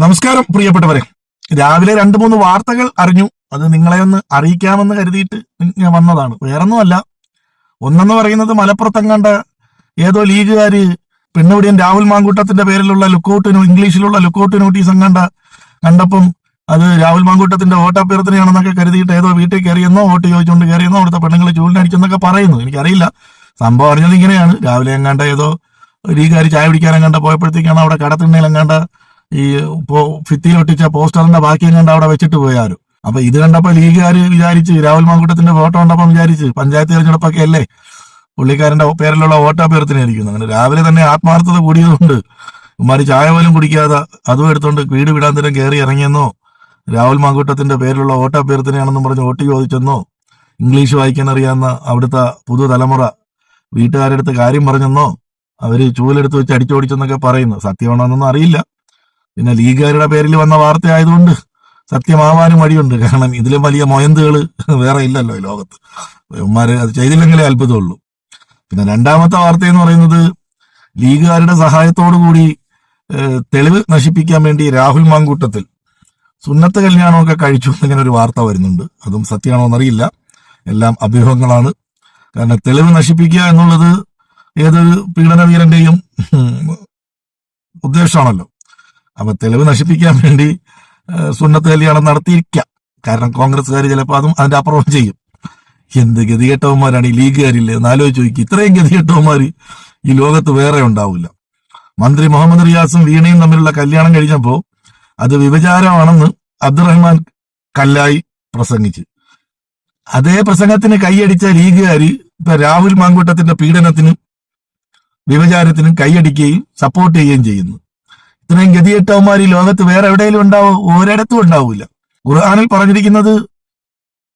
നമസ്കാരം പ്രിയപ്പെട്ടവരെ. രാവിലെ രണ്ട് മൂന്ന് വാർത്തകൾ അറിഞ്ഞു. അത് നിങ്ങളെ ഒന്ന് അറിയിക്കാമെന്ന് കരുതിയിട്ട് ഞാൻ വന്നതാണ്. വേറൊന്നുമല്ല. ഒന്നെന്ന് പറയുന്നത് മലപ്പുറത്തെങ്ങാണ്ട ഏതോ ലീഗുകാര് പെണ്ണുപിടിയൻ രാഹുൽ മാങ്കൂട്ടത്തിന്റെ പേരിലുള്ള ലുക്കൌട്ട് ഇംഗ്ലീഷിലുള്ള ലുക്കൌട്ട് നോട്ടീസ് കണ്ട കണ്ടപ്പം അത് രാഹുൽ മാങ്കൂട്ടത്തിന്റെ വോട്ടഭ്യർത്ഥനയാണെന്നൊക്കെ കരുതിയിട്ട് ഏതോ വീട്ടിൽ കയറിയെന്നോ വോട്ട് ചോദിച്ചുകൊണ്ട് കയറിയെന്നോ അവിടുത്തെ പെണ്ണുങ്ങൾ ചൂലിനടിച്ചെന്നൊക്കെ പറയുന്നു. എനിക്കറിയില്ല. സംഭവം അറിഞ്ഞത് ഇങ്ങനെയാണ്. രാവിലെ എങ്ങാണ്ട ഏതോ ലീഗുകാർ ചായ കുടിക്കാൻ എങ്ങാണ്ട പോയപ്പോഴത്തേക്കാണ് അവിടെ കടത്തിണ്ണയിൽ എങ്ങാണ്ട ഈ ഒട്ടിച്ച പോസ്റ്ററിന്റെ ബാക്കി കണ്ട് അവിടെ വെച്ചിട്ട് പോയാരും അപ്പൊ ഇത് കണ്ടപ്പോ ലീഗുകാർ വിചാരിച്ച് രാഹുൽ മാങ്കൂട്ടത്തിന്റെ ഫോട്ടോ കണ്ടപ്പോ വിചാരിച്ച് പഞ്ചായത്ത് തെരഞ്ഞെടുപ്പൊക്കെ അല്ലേ? പുള്ളിക്കാരന്റെ പേരിലുള്ള വോട്ടഭ്യർത്ഥനയായിരിക്കും അങ്ങനെ രാവിലെ തന്നെ ആത്മാർത്ഥത കൂടിയതുകൊണ്ട് ഉമ്മാരി ചായ പോലും കുടിക്കാതെ അതും എടുത്തുകൊണ്ട് വീട് വിടാൻ തരം കയറി ഇറങ്ങിയെന്നോ രാഹുൽ മാങ്കൂട്ടത്തിന്റെ പേരിലുള്ള വോട്ടഭ്യർത്ഥനയാണെന്നും പറഞ്ഞ് വോട്ട് ചോദിച്ചെന്നോ ഇംഗ്ലീഷ് വായിക്കാൻ അറിയാവുന്ന അവിടുത്തെ പുതുതലമുറ വീട്ടുകാരുടെ അടുത്ത് കാര്യം പറഞ്ഞെന്നോ അവർ ചൂലെടുത്ത് വെച്ച് അടിച്ചോടിച്ചെന്നൊക്കെ പറയുന്നു. സത്യമാണോന്നൊന്നും അറിയില്ല. പിന്നെ ലീഗുകാരുടെ പേരിൽ വന്ന വാർത്ത ആയതുകൊണ്ട് സത്യമാവാനും വഴിയുണ്ട് കാരണം ഇതിലും വലിയ മൊയന്തുകൾ വേറെ ഇല്ലല്ലോ ഈ ലോകത്ത്. ഉമ്മാര് അത് ചെയ്തില്ലെങ്കിലേ അത്ഭുതമുള്ളൂ. പിന്നെ രണ്ടാമത്തെ വാർത്ത എന്ന് പറയുന്നത് ലീഗുകാരുടെ സഹായത്തോടു കൂടി തെളിവ് നശിപ്പിക്കാൻ വേണ്ടി രാഹുൽ മാങ്കൂട്ടത്തിൽ സുന്നത്ത കല്യാണമൊക്കെ കഴിച്ചു എന്നിങ്ങനെ ഒരു വാർത്ത വരുന്നുണ്ട്. അതും സത്യമാണോ എന്നറിയില്ല. എല്ലാം അഭ്യൂഹങ്ങളാണ്. കാരണം തെളിവ് നശിപ്പിക്കുക എന്നുള്ളത് ഏതൊരു പീഡനവീരന്റെയും ഉദ്ദേശമാണല്ലോ. അപ്പൊ തെളിവ് നശിപ്പിക്കാൻ വേണ്ടി സുന്നത്ത് കല്യാണം നടത്തിയിരിക്കാം. കാരണം കോൺഗ്രസ്സുകാർ ചിലപ്പോൾ അതും അതിന്റെ അപ്പുറവും ചെയ്യും. എന്ത് ഗതികെട്ടവന്മാരാണ് ഈ ലീഗുകാരില്ലേ? എന്ന് ആലോചിച്ച് നോക്കി. ഇത്രയും ഗതികെട്ടവന്മാർ ഈ ലോകത്ത് വേറെ ഉണ്ടാവില്ല. മന്ത്രി മുഹമ്മദ് റിയാസും വീണയും തമ്മിലുള്ള കല്യാണം കഴിഞ്ഞപ്പോൾ അത് വിഭചാരമാണെന്ന് അബ്ദുറഹ്മാൻ കല്ലായി പ്രസംഗിച്ച്. അതേ പ്രസംഗത്തിന് കൈയടിച്ച ലീഗുകാര് ഇപ്പൊ രാഹുൽ മാങ്കൂട്ടത്തിന്റെ പീഡനത്തിനും വിഭചാരത്തിനും കൈയടിക്കുകയും സപ്പോർട്ട് ചെയ്യുകയും ചെയ്യുന്നു. ഇത്രയും ഗതികെട്ടവന്മാർ ഈ ലോകത്ത് വേറെ എവിടെയെങ്കിലും ഉണ്ടാവും? ഒരിടത്തും ഉണ്ടാവില്ല ഖുർആാനിൽ പറഞ്ഞിരിക്കുന്നത്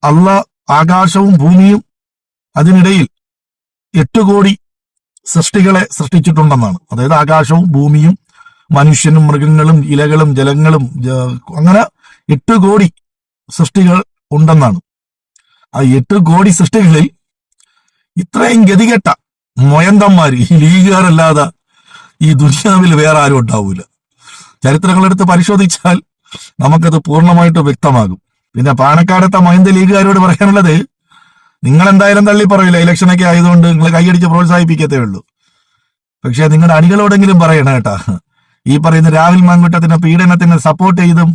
അള്ള ആകാശവും ഭൂമിയും അതിനിടയിൽ എട്ട് കോടി സൃഷ്ടികളെ സൃഷ്ടിച്ചിട്ടുണ്ടെന്നാണ്. അതായത് ആകാശവും ഭൂമിയും മനുഷ്യനും മൃഗങ്ങളും ഇലകളും ജലങ്ങളും അങ്ങനെ എട്ട് കോടി സൃഷ്ടികൾ ഉണ്ടെന്നാണ്. ആ എട്ട് കോടി സൃഷ്ടികളിൽ ഇത്രയും ഗതികെട്ട മൊയന്തന്മാർ ഈ ലീഗുകാരല്ലാതെ ഈ ദുനിയാവിൽ വേറെ ആരും ഉണ്ടാവൂല. ചരിത്രങ്ങളെടുത്ത് പരിശോധിച്ചാൽ നമുക്കത് പൂർണമായിട്ട് വ്യക്തമാകും. പിന്നെ പാണക്കാടത്തെ മൈന്ദ ലീഗുകാരോട് പറയാനുള്ളത് നിങ്ങൾ എന്തായാലും തള്ളി പറയില്ല ഇലക്ഷനൊക്കെ ആയതുകൊണ്ട് നിങ്ങൾ കൈയടിച്ച് പ്രോത്സാഹിപ്പിക്കത്തേ ഉള്ളൂ. പക്ഷെ നിങ്ങളുടെ അണികളോടെങ്കിലും പറയണം കേട്ടാ. ഈ പറയുന്ന രാഹുൽ മാങ്കുട്ടത്തിന്റെ പീഡനത്തിന് സപ്പോർട്ട് ചെയ്തും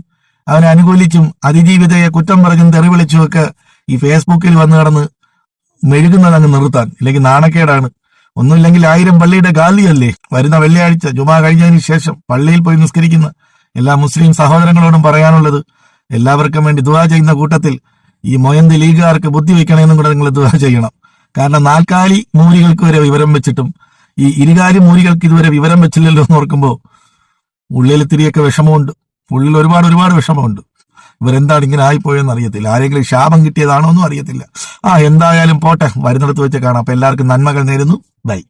അവനെ അനുകൂലിച്ചും അതിജീവിതയെ കുറ്റം പറഞ്ഞും തെറിവിളിച്ചും ഒക്കെ ഈ ഫേസ്ബുക്കിൽ വന്ന് കിടന്ന് മെഴുകുന്നത് അങ്ങ് നിർത്താൻ ഇല്ലെങ്കിൽ നാണക്കേടാണ്. ഒന്നുമില്ലെങ്കിൽ ആയിരം പള്ളിയുടെ ഗാലിയല്ലേ? വരുന്ന വെള്ളിയാഴ്ച ജുമാ കഴിഞ്ഞതിന് ശേഷം പള്ളിയിൽ പോയി നിസ്കരിക്കുന്ന എല്ലാ മുസ്ലിം സഹോദരങ്ങളോടും പറയാനുള്ളത് എല്ലാവർക്കും വേണ്ടി ദുവാ ചെയ്യുന്ന കൂട്ടത്തിൽ ഈ മൊയന്ത് ലീഗുകാർക്ക് ബുദ്ധി വയ്ക്കണമെന്നും കൂടെ നിങ്ങൾ ദുവാ ചെയ്യണം. കാരണം നാൽക്കാലി മൂലികൾക്ക് വരെ വിവരം വെച്ചിട്ടും ഈ ഇരുകാലി മൂലികൾക്ക് ഇതുവരെ വിവരം വെച്ചില്ലല്ലോ എന്ന് ഓർക്കുമ്പോൾ ഉള്ളിൽ ഇത്തിരിയൊക്കെ വിഷമമുണ്ട്. ഉള്ളിൽ ഒരുപാട് ഒരുപാട് വിഷമമുണ്ട്. ഇവരെന്താണ് ഇങ്ങനെ ആയിപ്പോയെന്ന് അറിയത്തില്ല. ആരെങ്കിലും ശാപം കിട്ടിയതാണോ എന്നും അറിയത്തില്ല. ആ എന്തായാലും പോട്ടെ. വരുന്നിടത്ത് വെച്ച് കാണാം. അപ്പൊ എല്ലാവർക്കും നന്മകൾ നേരുന്നു. 喂